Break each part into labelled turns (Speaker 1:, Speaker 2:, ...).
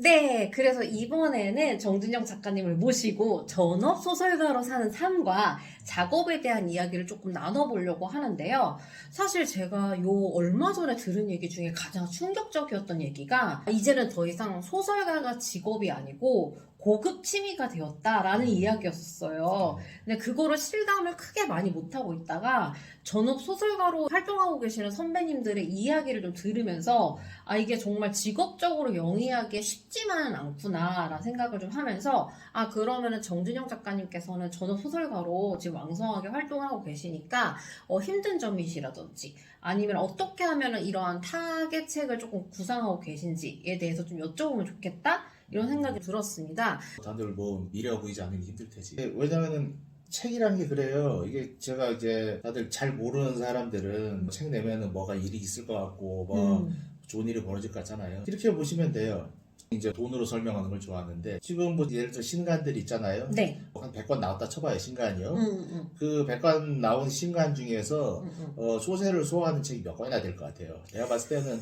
Speaker 1: 네, 그래서 이번에는 정준영 작가님을 모시고 전업 소설가로 사는 삶과 작업에 대한 이야기를 조금 나눠보려고 하는데요. 사실 제가 요 얼마 전에 들은 얘기 중에 가장 충격적이었던 얘기가 이제는 더 이상 소설가가 직업이 아니고 고급 취미가 되었다라는 이야기였었어요. 근데 그거를 실감을 크게 많이 못하고 있다가 전업 소설가로 활동하고 계시는 선배님들의 이야기를 좀 들으면서 아 이게 정말 직업적으로 영위하기 쉽 지만은 않구나라는 생각을 좀 하면서 아 그러면은 정준영 작가님께서는 전업 소설가로 지금 왕성하게 활동하고 계시니까 어, 힘든 점이시라든지 아니면 어떻게 하면은 이러한 타겟 책을 조금 구상하고 계신지에 대해서 좀 여쭤보면 좋겠다 이런 생각이 들었습니다.
Speaker 2: 다들 뭐 미래 보이지 게 힘들 테지. 왜냐면은 책이란 게 그래요. 이게 제가 이제 다들 잘 모르는 사람들은 책 내면은 뭐가 일이 있을 것 같고 뭐
Speaker 1: 음.
Speaker 2: 좋은 일이 벌어질 것 같잖아요. 이렇게 보시면 돼요. 이제 돈으로 설명하는 걸 좋아하는데 지금 뭐 예를 들어 신간들 있잖아요.
Speaker 1: 네.
Speaker 2: 한 100권 나왔다 쳐봐요 신간이요.
Speaker 1: 음, 음,
Speaker 2: 그 100권 나온 신간 중에서
Speaker 1: 음, 음.
Speaker 2: 어, 소세를 소화하는 책이 몇 권이나 될 것 같아요. 내가 봤을 때는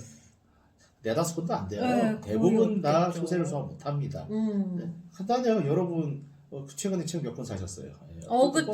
Speaker 2: 네다섯 권도 안 돼요.
Speaker 1: 네,
Speaker 2: 대부분 다
Speaker 1: 없겠죠.
Speaker 2: 소세를 소화 못합니다.
Speaker 1: 음.
Speaker 2: 간단해요. 여러분 어, 최근에 책몇권 사셨어요? 예.
Speaker 1: 어, 그쵸.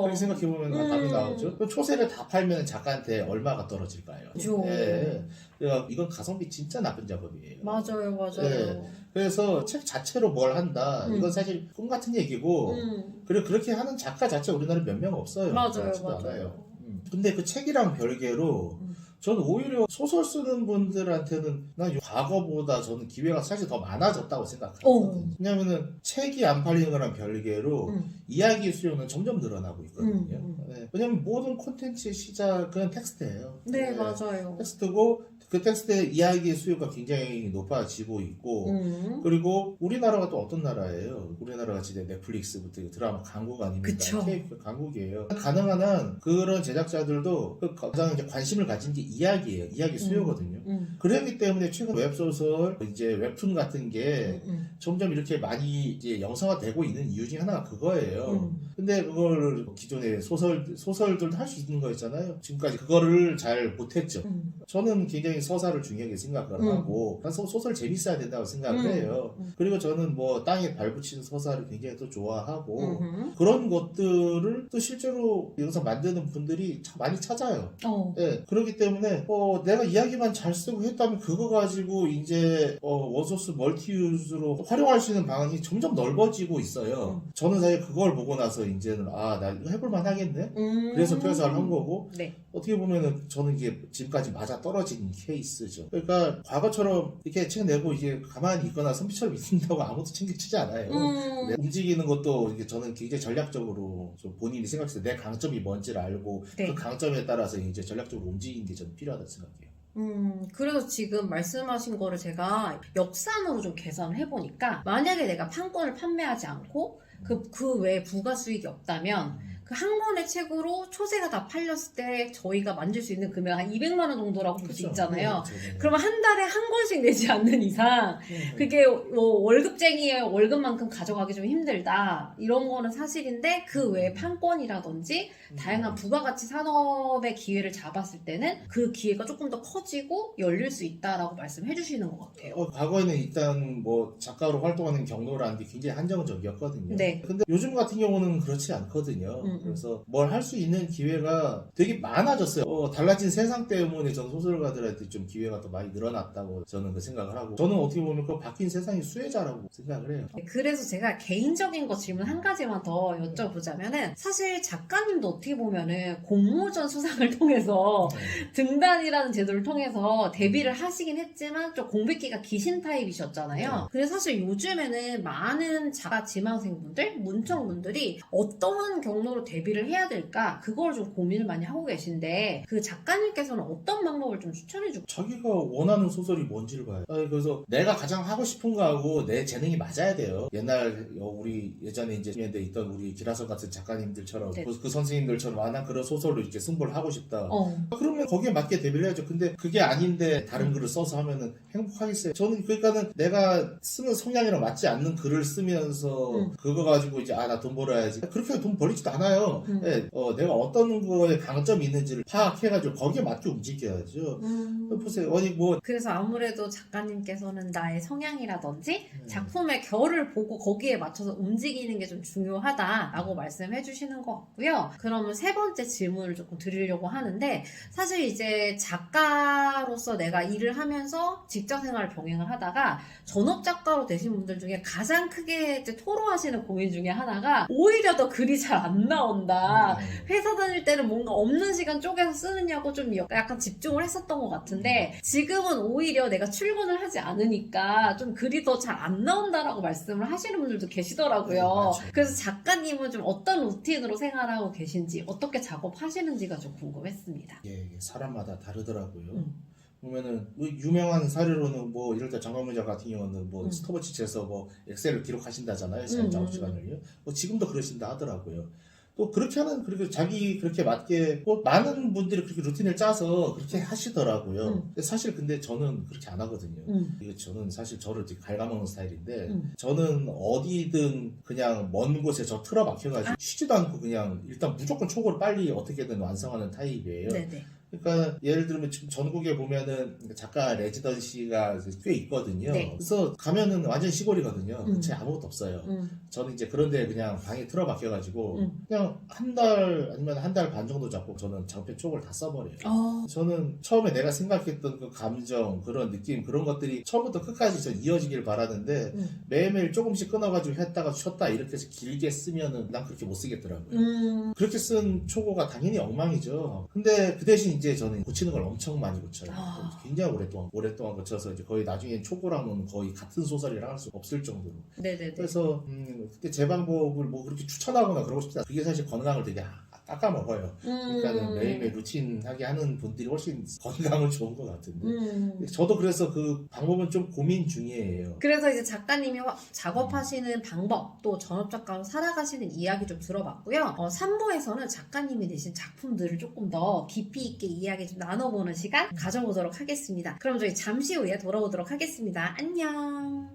Speaker 2: 그렇게 생각해보면
Speaker 1: 음.
Speaker 2: 답이 나오죠. 그럼 초세를 다 팔면 작가한테 얼마가 떨어질까요?
Speaker 1: 그죠.
Speaker 2: 예. 그러니까 이건 가성비 진짜 나쁜 작업이에요.
Speaker 1: 맞아요, 맞아요.
Speaker 2: 네. 그래서 책 자체로 뭘 한다.
Speaker 1: 음.
Speaker 2: 이건 사실 꿈 같은 얘기고
Speaker 1: 음.
Speaker 2: 그리고 그렇게 하는 작가 자체 우리나라에 몇 명 없어요.
Speaker 1: 맞아요, 맞아요.
Speaker 2: 않아요. 음. 근데 그 책이랑 별개로
Speaker 1: 음.
Speaker 2: 저는 오히려 소설 쓰는 분들한테는 난 과거보다 저는 기회가 사실 더 많아졌다고 생각하거든요.
Speaker 1: 어.
Speaker 2: 왜냐면은 책이 안 팔리는 거랑 별개로
Speaker 1: 음.
Speaker 2: 이야기 수요는 점점 늘어나고 있거든요.
Speaker 1: 음, 음.
Speaker 2: 네. 왜냐면 모든 콘텐츠의 시작은 텍스트예요.
Speaker 1: 네, 맞아요.
Speaker 2: 텍스트고 그 텍스트의 이야기 수요가 굉장히 높아지고 있고
Speaker 1: 음.
Speaker 2: 그리고 우리나라가 또 어떤 나라예요? 우리나라가 진짜 넷플릭스부터 드라마 강국 아닙니까? 케이크 강국이에요. 가능한 한 그런 제작자들도 그 가장 이제 관심을 가진 게 이야기예요. 이야기 수요거든요.
Speaker 1: 음.
Speaker 2: 그렇기 때문에 최근 웹소설, 이제 웹툰 같은 게
Speaker 1: 음.
Speaker 2: 점점 이렇게 많이 이제 영상화되고 있는 이유 중에 하나가 그거예요.
Speaker 1: 음.
Speaker 2: 근데 그걸 기존의 소설 소설들도 할 수 있는 거였잖아요. 지금까지 그거를 잘 못했죠.
Speaker 1: 음.
Speaker 2: 저는 굉장히 서사를 중요하게 생각을
Speaker 1: 음.
Speaker 2: 하고 소, 소설 재밌어야 된다고 생각을
Speaker 1: 음.
Speaker 2: 해요.
Speaker 1: 음.
Speaker 2: 그리고 저는 뭐 땅에 발붙이는 서사를 굉장히 또 좋아하고
Speaker 1: 음.
Speaker 2: 그런 것들을 또 실제로 영상 만드는 분들이 참 많이 찾아요.
Speaker 1: 어.
Speaker 2: 네, 그렇기 때문에 어, 내가 이야기만 잘 쓰고 했다면 그거 가지고 이제 어, 원소스 멀티유즈로 활용할 수 있는 방안이 점점 넓어지고 있어요.
Speaker 1: 음.
Speaker 2: 저는 사실 그걸 보고 나서 이제는 아나 이거 해볼만 하겠네.
Speaker 1: 음.
Speaker 2: 그래서 퇴사를 한 거고
Speaker 1: 네.
Speaker 2: 어떻게 보면은 저는 이게 지금까지 맞아 떨어진 케이스죠. 그러니까 과거처럼 이렇게 책 내고 이게 가만히 있거나 선비처럼 있는다고 아무도 챙겨치지 않아요.
Speaker 1: 음.
Speaker 2: 네, 움직이는 것도 이게 저는 굉장히 전략적으로 좀 본인이 생각했을 때 내 강점이 뭔지를 알고
Speaker 1: 네.
Speaker 2: 그 강점에 따라서 이제 전략적으로 움직이는 게 저는 필요하다고 생각해요.
Speaker 1: 음, 그래서 지금 말씀하신 거를 제가 역산으로 좀 계산을 해보니까, 만약에 내가 판권을 판매하지 않고, 그, 그 외에 부가 수익이 없다면, 그 한 권의 책으로 초세가 다 팔렸을 때 저희가 만질 수 있는 금액 한 200만 원 정도라고 볼수
Speaker 2: 그렇죠.
Speaker 1: 있잖아요.
Speaker 2: 네, 그렇죠.
Speaker 1: 그러면 한 달에 한 권씩 내지 않는 이상,
Speaker 2: 네.
Speaker 1: 그게 뭐 월급쟁이의 월급만큼 가져가기 좀 힘들다. 이런 거는 사실인데, 그 외에 판권이라든지,
Speaker 2: 음.
Speaker 1: 다양한 부가가치 산업의 기회를 잡았을 때는 그 기회가 조금 더 커지고 열릴 수 있다라고 말씀해 주시는 것 같아요.
Speaker 2: 어, 과거에는 일단 뭐 작가로 활동하는 경로라는 게 굉장히 한정적이었거든요.
Speaker 1: 네.
Speaker 2: 근데 요즘 같은 경우는 그렇지 않거든요.
Speaker 1: 음, 음.
Speaker 2: 그래서 뭘 할 수 있는 기회가 되게 많아졌어요. 어, 달라진 세상 때문에 전 소설가들한테 좀 기회가 더 많이 늘어났다고 저는 그 생각을 하고 저는 어떻게 보면 그 바뀐 세상의 수혜자라고 생각을 해요.
Speaker 1: 그래서 제가 개인적인 거 질문 한 가지만 더 여쭤보자면은 사실 작가님도 어떻게 보면은 공모전 수상을 통해서
Speaker 2: 네.
Speaker 1: 등단이라는 제도를 통해서 데뷔를 하시긴 했지만 좀 공백기가 기신 타입이셨잖아요. 근데 사실 요즘에는 많은 자가 지망생분들, 문청분들이 어떠한 경로로 데뷔를 해야 될까 그걸 좀 고민을 많이 하고 계신데 그 작가님께서는 어떤 방법을 좀 추천해 주고
Speaker 2: 자기가 원하는 소설이 뭔지를 봐요. 아니, 그래서 내가 가장 하고 싶은 거하고 내 재능이 맞아야 돼요. 옛날 어, 우리 예전에 이제 에 있던 우리 기라성 같은 작가님들처럼
Speaker 1: 네.
Speaker 2: 그, 그 선생님들처럼 아, 난 그런 소설로 이렇게 승부를 하고 싶다.
Speaker 1: 어.
Speaker 2: 그러면 거기에 맞게 데뷔를 해야죠. 근데 그게 아닌데 다른 글을 써서 하면은 행복하겠어요. 저는 그러니까는 내가 쓰는 성향이랑 맞지 않는 글을 쓰면서
Speaker 1: 음.
Speaker 2: 그거 가지고 이제 아 나 돈 벌어야지. 그렇게 돈 벌리지도 않아요. 많아요.
Speaker 1: 음.
Speaker 2: 예, 어, 내가 어떤 거에 강점이 있는지를 파악해가지고 거기에 맞게 움직여야죠.
Speaker 1: 음.
Speaker 2: 보세요. 어디 뭐
Speaker 1: 그래서 아무래도 작가님께서는 나의 성향이라든지
Speaker 2: 음.
Speaker 1: 작품의 결을 보고 거기에 맞춰서 움직이는 게 좀 중요하다라고 말씀해 주시는 것 같고요. 그러면 세 번째 질문을 조금 드리려고 하는데 사실 이제 작가로서 내가 일을 하면서 직장 생활을 병행을 하다가 전업 작가로 되신 분들 중에 가장 크게 토로하시는 고민 중에 하나가 오히려 더 글이 잘 안 나 온다.
Speaker 2: 음.
Speaker 1: 회사 다닐 때는 뭔가 없는 시간 쪼개서 쓰느냐고 좀 약간 집중을 했었던 것 같은데 지금은 오히려 내가 출근을 하지 않으니까 좀 글이 더 잘 안 나온다라고 말씀을 하시는 분들도 계시더라고요.
Speaker 2: 네.
Speaker 1: 그래서 작가님은 좀 어떤 루틴으로 생활하고 계신지 어떻게 작업하시는지가 좀 궁금했습니다.
Speaker 2: 예, 사람마다 다르더라고요.
Speaker 1: 음.
Speaker 2: 보면은 뭐 유명한 사례로는 뭐 이럴 때 작가 같은 경우는 뭐
Speaker 1: 음.
Speaker 2: 스톱워치에서 뭐 엑셀을 기록하신다잖아요. 시간
Speaker 1: 음,
Speaker 2: 작업
Speaker 1: 음,
Speaker 2: 시간을요. 뭐 지금도 그러신다 하더라고요. 또 그렇게 하는 그리고 자기 그렇게 맞게 뭐 많은 분들이 그렇게 루틴을 짜서 그렇게 하시더라고요.
Speaker 1: 음.
Speaker 2: 근데 사실 근데 저는 그렇게 안 하거든요.
Speaker 1: 음.
Speaker 2: 이거 저는 사실 저를 되게 갉아먹는 스타일인데
Speaker 1: 음.
Speaker 2: 저는 어디든 그냥 먼 곳에 저 틀어박혀가지고 쉬지도 않고 그냥 일단 무조건 초고를 빨리 어떻게든 완성하는 타입이에요.
Speaker 1: 네네.
Speaker 2: 그러니까 예를 들면 지금 전국에 보면은 작가 레지던시가 꽤 있거든요.
Speaker 1: 네.
Speaker 2: 그래서 가면은 완전 시골이거든요.
Speaker 1: 음.
Speaker 2: 근처에 아무것도 없어요.
Speaker 1: 음.
Speaker 2: 저는 이제 그런데 그냥 방에 틀어박혀가지고
Speaker 1: 음.
Speaker 2: 그냥 한 달 아니면 한 달 반 정도 잡고 저는 장편 쪽을 다 써버려요.
Speaker 1: 어.
Speaker 2: 저는 처음에 내가 생각했던 그 감정, 그런 느낌, 그런 것들이 처음부터 끝까지 전 이어지길 바라는데
Speaker 1: 음.
Speaker 2: 매일매일 조금씩 끊어가지고 했다가 쉬었다 이렇게 해서 길게 쓰면은 난 그렇게 못 쓰겠더라고요.
Speaker 1: 음.
Speaker 2: 그렇게 쓴 초고가 당연히 엉망이죠. 근데 그 대신 이제 저는 고치는 걸 엄청 많이 고쳐요.
Speaker 1: 아.
Speaker 2: 굉장히 오랫동안, 오랫동안 고쳐서 이제 거의 나중에 초고랑은 거의 같은 소설이랑 할수 없을 정도로.
Speaker 1: 네네네.
Speaker 2: 그래서, 음, 그때 제 방법을 뭐 그렇게 추천하거나 그러고 싶지 않아. 그게 사실 건강을 되게 아- 깎아 먹어요. 그러니까는
Speaker 1: 음.
Speaker 2: 매일매일 루틴하게 하는 분들이 훨씬 건강은 좋은 것 같은데.
Speaker 1: 음.
Speaker 2: 저도 그래서 그 방법은 좀 고민 중이에요.
Speaker 1: 그래서 이제 작가님이 화- 작업하시는 방법 또 전업 작가로 살아가시는 이야기 좀 들어봤고요. 어, 3부에서는 작가님이 내신 작품들을 조금 더 깊이 있게 이야기 좀 나눠보는 시간 가져보도록 하겠습니다. 그럼 저희 잠시 후에 돌아오도록 하겠습니다. 안녕.